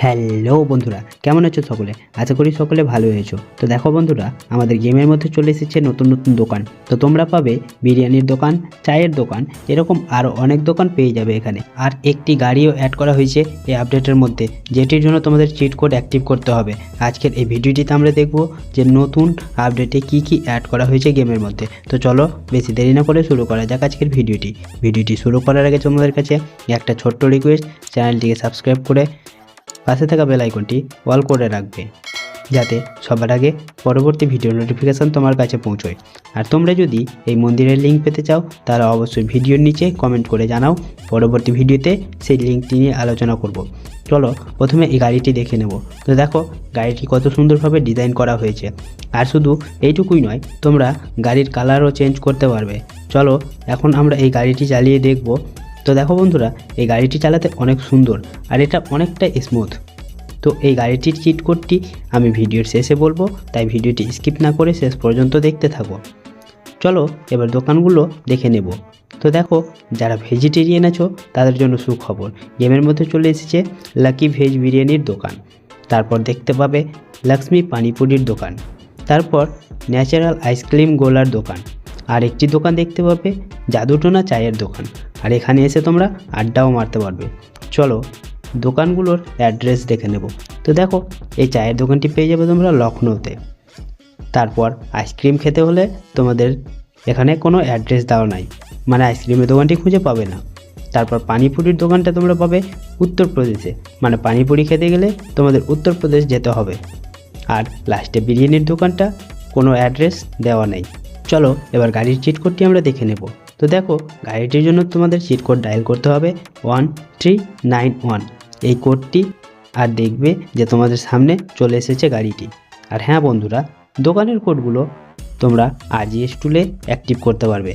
Hello বন্ধুরা, কেমন আছো সকলে? আশা করি সকলে ভালো হয়েছো তো দেখো বন্ধুরা, আমাদের গেমের মধ্যে চলে এসেছে নতুন নতুন দোকান। তো তোমরা পাবে বিরিয়ানির দোকান, চায়ের দোকান, এরকম আরও অনেক দোকান পেয়ে যাবে এখানে। আর একটি গাড়িও অ্যাড করা হয়েছে এই আপডেটের মধ্যে, যেটির জন্য তোমাদের চিট কোড অ্যাক্টিভ করতে হবে। আজকের এই ভিডিওটিতে আমরা দেখব যে নতুন আপডেটে কি কি অ্যাড করা হয়েছে গেমের মধ্যে। তো চলো, বেশি দেরি না করে শুরু করা যাক আজকের ভিডিওটি। ভিডিওটি শুরু করার আগে তোমাদের কাছে একটা ছোট্ট রিকোয়েস্ট চ্যানেলটিকে সাবস্ক্রাইব করে পাশে থাকা বেল আইকনটি অল করে রাখবে, যাতে সবার আগে পরবর্তী ভিডিও নোটিফিকেশান তোমার কাছে পৌঁছয়। আর তোমরা যদি এই মন্দিরের লিঙ্ক পেতে চাও তাহলে অবশ্যই ভিডিওর নিচে কমেন্ট করে জানাও। পরবর্তী ভিডিওতে সেই লিঙ্কটি নিয়ে আলোচনা করব। চলো প্রথমে এই গাড়িটি দেখে নেব। তো দেখো, গাড়িটি কত সুন্দরভাবে ডিজাইন করা হয়েছে। আর শুধু এইটুকুই নয়, তোমরা গাড়ির কালারও চেঞ্জ করতে পারবে। চলো, এখন আমরা এই গাড়িটি চালিয়ে দেখব। তো দেখো বন্ধুরা, এই গাড়িটি চালাতে অনেক সুন্দর আর এটা অনেকটা স্মুথ তো এই গাড়িটির চিট কোডটি আমি ভিডিওর শেষে বলব, তাই ভিডিওটি স্কিপ না করে শেষ পর্যন্ত দেখতে থাকো। চলো এবার দোকানগুলো দেখে নেব। তো দেখো, যারা ভেজিটেরিয়ান আছো, তাদের জন্য সুখবর। গেমের মধ্যে চলে এসেছে লাকি ভেজ বিরিয়ানির দোকান। তারপর দেখতে পাবে লক্ষ্মী পানিপুরির দোকান। তারপর ন্যাচারাল আইসক্রিম গোলার দোকান। আর একটি দোকান দেখতে পাবে জাদুটোনা চায়ের দোকান। আর এখানে এসে তোমরা আড্ডাও মারতে পারবে। চলো, দোকানগুলোর অ্যাড্রেস দেখে নেব। তো দেখো, এই চায়ের দোকানটি পেয়ে যাবে তোমরা লখনৌতে। তারপর আইসক্রিম খেতে হলে তোমাদের এখানে কোনো অ্যাড্রেস দেওয়া নাই। মানে আইসক্রিমের দোকানটি খুঁজে পাবে না। তারপর পানিপুরির দোকানটা তোমরা পাবে উত্তরপ্রদেশে। মানে পানিপুরি খেতে গেলে তোমাদের উত্তরপ্রদেশ যেতে হবে। আর লাস্টে বিরিয়ানির দোকানটা কোনো অ্যাড্রেস দেওয়া নেই। চলো, এবার গাড়ির চিট কোডটি আমরা দেখে নেব। তো দেখো, গাড়িটির জন্য তোমাদের চিট কোড ডায়াল করতে হবে ওয়ান থ্রি নাইন ওয়ান এই কোডটি আর দেখবে যে তোমাদের সামনে চলে এসেছে গাড়িটি। আর হ্যাঁ বন্ধুরা, দোকানের কোডগুলো তোমরা আরজিএস টুলে অ্যাক্টিভ করতে পারবে।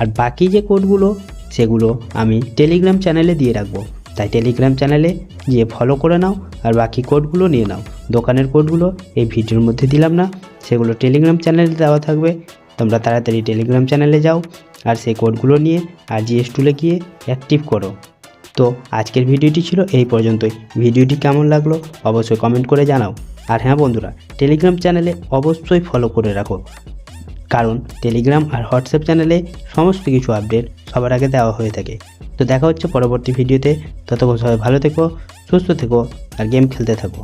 আর বাকি যে কোডগুলো সেগুলো আমি টেলিগ্রাম চ্যানেলে দিয়ে রাখব। তাই টেলিগ্রাম চ্যানেলে গিয়ে ফলো করে নাও, আর বাকি কোডগুলো নিয়ে নাও। দোকানের কোডগুলো এই ভিডিওর মধ্যে দিলাম না, সেগুলো টেলিগ্রাম চ্যানেলে দেওয়া থাকবে। তোমরা তাড়াতাড়ি টেলিগ্রাম চ্যানেলে যাও আর সেই কোডগুলো নিয়ে আর জিএস টুলে গিয়ে অ্যাক্টিভ করো। তো আজকের ভিডিওটি ছিল এই পর্যন্তই। ভিডিওটি কেমন লাগল অবশ্যই কমেন্ট করে জানাও। আর হ্যাঁ বন্ধুরা টেলিগ্রাম চ্যানেলে অবশ্যই ফলো করে রাখো। কারণ টেলিগ্রাম আর হোয়াটসঅ্যাপ চ্যানেলে সমস্ত কিছু আপডেট সবার আগে দেওয়া হয়ে থাকে। তো দেখা হচ্ছে পরবর্তী ভিডিওতে। ততক্ষণ সবাই ভালো থেকো, সুস্থ থেকো আর গেম খেলতে থাকো।